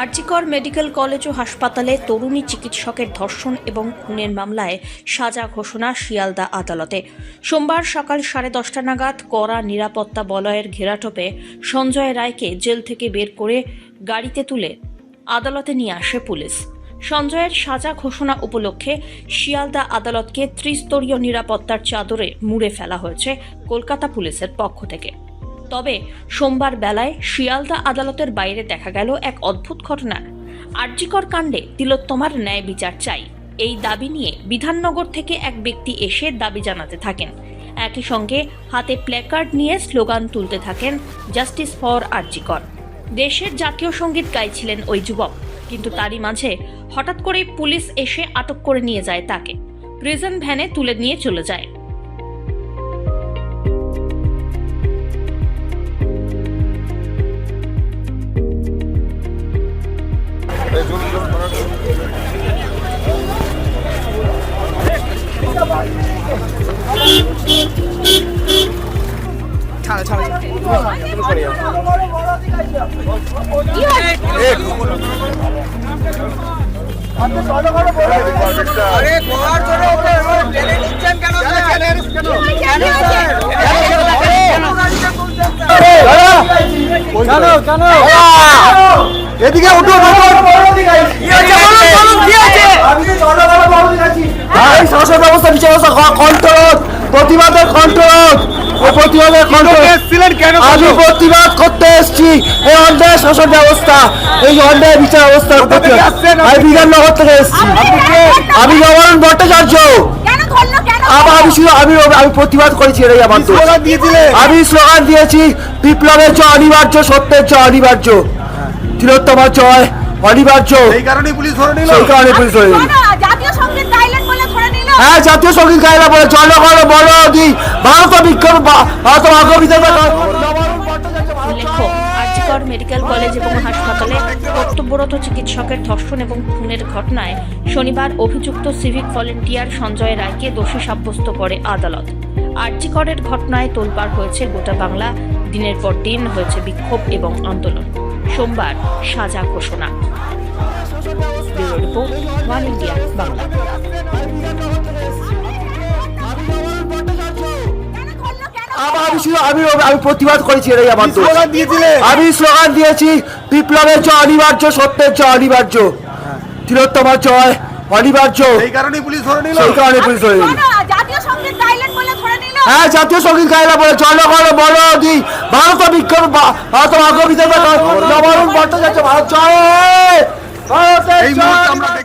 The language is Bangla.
আরজিকর মেডিকেল কলেজ ও হাসপাতালে তরুণী চিকিৎসকের ধর্ষণ এবং খুনের মামলায় সাজা ঘোষণা শিয়ালদা আদালতে। সোমবার সকাল সাড়ে দশটা নাগাদ কড়া নিরাপত্তা বলয়ের ঘেরাটোপে সঞ্জয় রায়কে জেল থেকে বের করে গাড়িতে তুলে আদালতে নিয়ে আসে পুলিশ। সঞ্জয়ের সাজা ঘোষণা উপলক্ষে শিয়ালদা আদালতকে ত্রিস্তরীয় নিরাপত্তার চাদরে মুড়ে ফেলা হয়েছে কলকাতা পুলিশের পক্ষ থেকে। তবে সোমবার বেলায় শিয়ালদা আদালতের বাইরে দেখা গেল এক অদ্ভুত ঘটনা। আরজিকর কাণ্ডে তিলোত্তমার ন্যায় বিচার চাই। এই দাবি নিয়ে বিধাননগর থেকে এক ব্যক্তি এসে দাবি জানাতে থাকেন। একই সঙ্গে হাতে প্ল্যাকার্ড নিয়ে স্লোগান তুলতে থাকেন জাস্টিস ফর আরজিকর। দেশের জাতীয় সংগীত গাইছিলেন ওই যুবক, কিন্তু তারই মাঝে হঠাৎ করে পুলিশ এসে আটক করে নিয়ে যায় তাকে। প্রিজন ভ্যানে তুলে নিয়ে চলে যায়। এদিকে উঠো এই শাসন ব্যবস্থা বিচার ব্যবস্থা কন্ট্রোল প্রতিবাদের কন্ট্রোল প্রতিবাদের কন্ট্রোল আমি প্রতিবাদ করতে এসেছি। এই অন্যায় শাসন ব্যবস্থা এই অন্যায় বিচার ব্যবস্থার প্রতি আমি বিধাননগর থেকে এসেছি। আমি নবরণ ভট্টাচার্য। কেন ধরলো? কেন আবার আমি শুধু আমি আমি প্রতিবাদ করেছি এটাই আমার আমি স্লোগান দিয়েছি বিপ্লবের জয় অনিবার্য সত্যের জয় অনিবার্য। তিলোত্তমার জয় অনিবার্য। এই কারণেই পুলিশ ধরে নিল। সেই কারণে পুলিশ ধরে নিল। বলে হ্যাঁ জাতীয় সংগীত গাইলা বলে জনগণ বড় দি, ভারত বিক্ষোভ ভারত উল্লেখ্য মেডিকেল কলেজ এবং হাসপাতালে কর্তব্যরত চিকিৎসকের ধর্ষণ এবং খুনের ঘটনায় শনিবার অভিযুক্ত সিভিক ভলেন্টিয়ার সঞ্জয় রায়কে দোষী সাব্যস্ত করে আদালত। আরজিকরের ঘটনায় তোলপাড় হয়েছে গোটা বাংলা, দিনের পর দিন হয়েছে বিক্ষোভ এবং আন্দোলন। সোমবার সাজা ঘোষণা। রিপোর্ট ওয়ান ইন্ডিয়া বাংলা আমি আমি আমি প্রতিবাদ করেছি এটাই আমার। আমি স্লোগান দিয়েছি বিপ্লবের জয় অনিবার্য সত্যের জয় অনিবার্য। তিলোত্তমার জয় অনিবার্য। এই কারণেই পুলিশ ধরে নিল। সেই কারণে পুলিশ ধরে নিল। বলে হ্যাঁ জাতীয় সংগীত গাইলা বলে। জনগণ বড় দি। ভারত বিক্ষোভ ভারত অগ্রবিধান নবরণ ভট্টাচার্য ভারত জয়! ভারতের জয়।